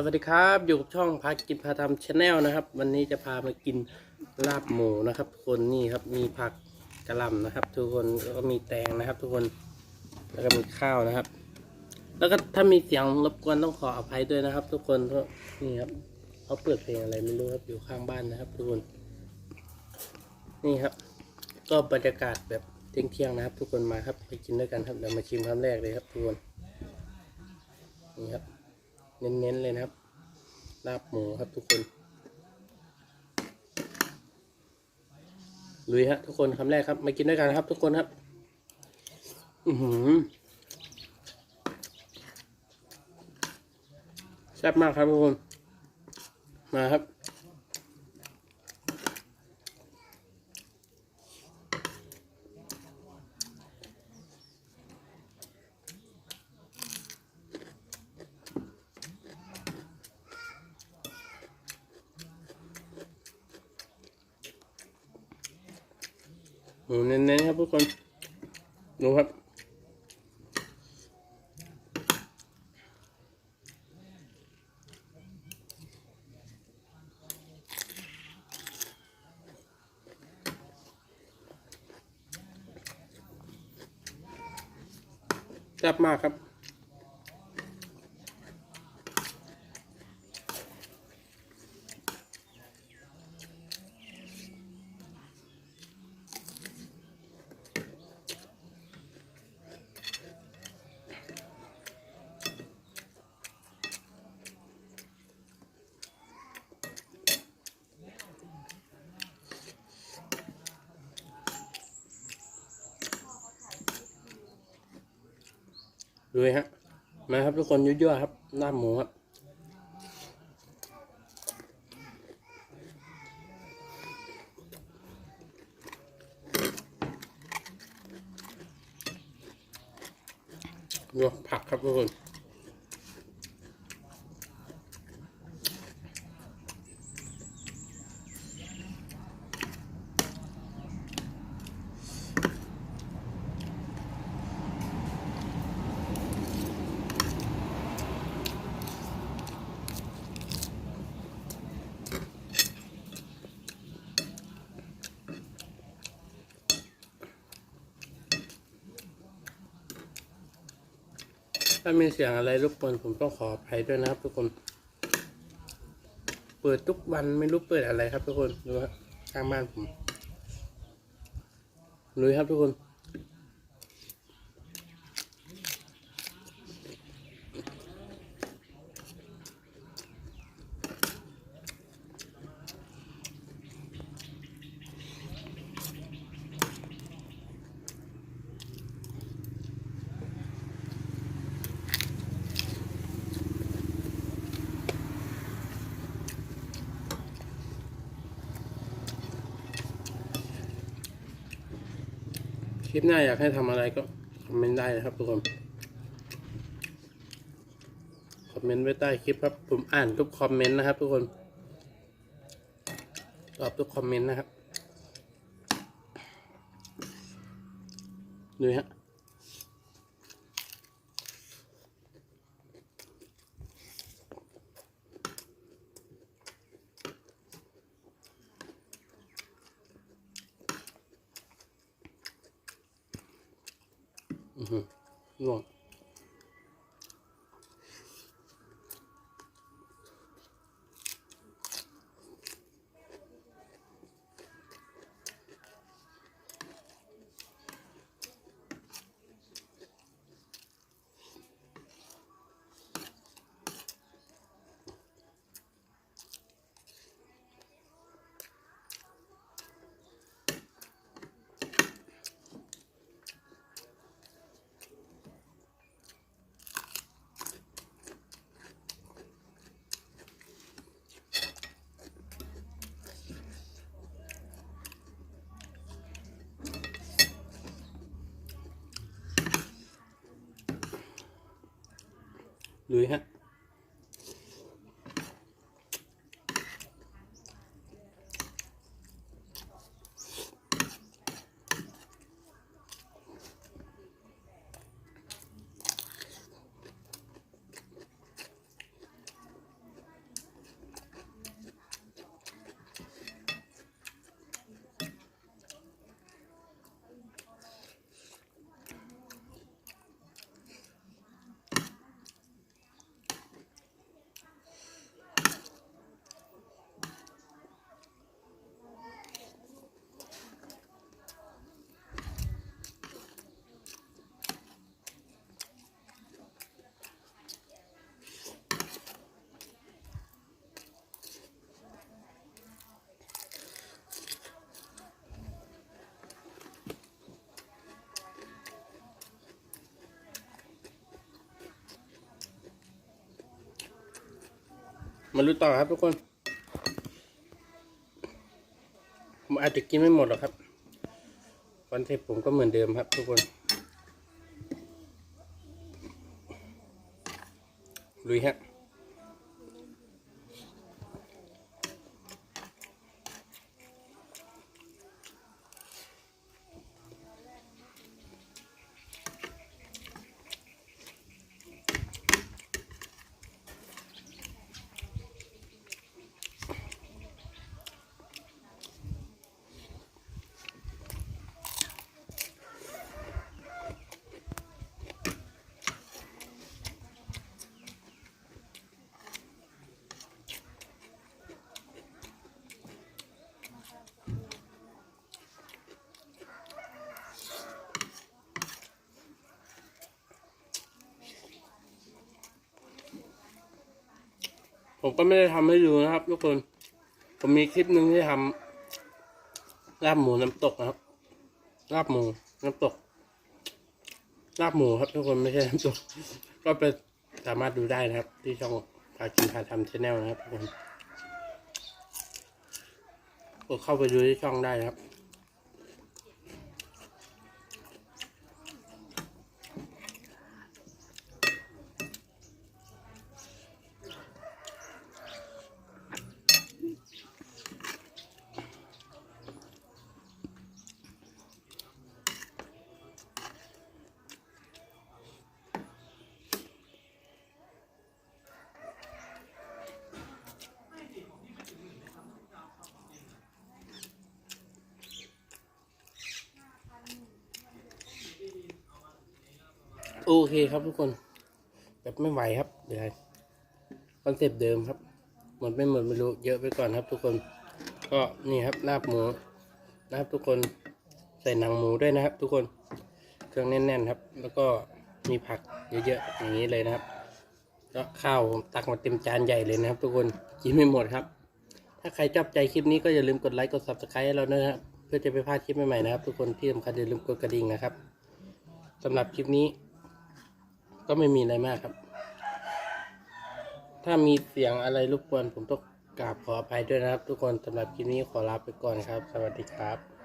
สวัสดีครับ อยู่กับช่องพากินพาทำชาแนลนะครับ วันนี้จะพามากินลาบหมูนะครับทุกคนนี่ครับมีผักกระหล่ำนะครับ ทุกคนแล้วก็มีแตงนะครับ ทุกคนแล้วก็มีข้าวนะครับ แล้วก็ถ้ามีเสียงรบกวนต้องขออภัยด้วยนะครับ ทุกคนเพราะนี่ครับเขาเปิดเพลงอะไรไม่รู้ครับอยู่ข้างบ้านนะครับ ทุกคนนี่ครับ ก็บรรยากาศแบบเที่ยงๆนะครับ ทุกคนมาครับไปกินด้วยกันครับเดี๋ยวมาชิมคำแรกเลยครับทุกคนนี่ครับ เน้นๆเลยนะครับ ลาบหมูครับทุกคน ลุยฮะทุกคนคำแรกครับ มากินด้วยกันครับ ทุกคนครับ อือหือแซ่บมากครับทุกคน มาครับ หมูเน้นๆครับทุกคนดูครับแซ่บมากครับ ดูฮะ มาครับทุกคนยั่วๆครับลาบหมูครับดูผักครับทุกคน ถ้ามีเสียงอะไรรบกวนผมต้องขออภัยด้วยนะครับทุกคน เปิดทุกวันไม่รู้เปิดอะไรครับทุกคนดูครับข้างบ้านผมลุยครับทุกคน ลิปหน้าอยากให้ทำอะไรก็คอมเมนต์ได้นะครับทุกคนคอมเมนต์ไว้ใต้คลิปครับ ผมอ่านทุกคอมเมนต์นะครับ ทุกคนตอบทุกคอมเมนต์นะครับดูฮะ อือหือ ง่ว มาลุยต่อครับทุกคนผมอาจจะกินไม่หมดหรอกครับวันเทปผมก็เหมือนเดิมครับ ทุกคนลุยฮะ ผมก็ไม่ได้ทำให้ดูนะครับทุกคนผมมีคลิปหนึ่งที่ทำลาบหมูน้ำตกนะครับลาบหมูน้ำตกลาบหมูครับทุกคนไม่ใช่น้ำตกก็ไปสามารถดูได้นะครับ ที่ช่องพากินพาทำชแนลนะครับทุกคนกดเข้าไปดูที่ช่องได้นะครับ โอเคครับทุกคน แบบไม่ไหวครับเดี๋ยวคอนเซปต์เดิมครับหมดไม่หมดไม่รู้เยอะไปก่อนครับ ทุกคน ก็นี่ครับลาบหมูนะครับ ทุกคนใส่หนังหมูด้วยนะครับ ทุกคนเครื่องแน่นๆครับ แล้วก็มีผักเยอะๆอย่างนี้เลยนะครับแล้วข้าวผมตักมาเต็มจานใหญ่เลยนะครับ ทุกคนกินไม่หมดครับ ถ้าใครชอบใจคลิปนี้ก็อย่าลืมกดไลค์กด subscribe ให้เราด้วยนะครับเพื่อจะไม่พลาดคลิปใหม่ๆนะครับ ทุกคนที่สำคัญอย่าลืมกดกระดิ่งนะครับสำหรับคลิปนี้ ก็ไม่มีอะไรมากครับ ถ้ามีเสียงอะไรรบกวนผมต้องกราบขออภัยด้วยนะครับ ทุกคนสำหรับคลิปนี้ขอลาไปก่อนครับ สวัสดีครับ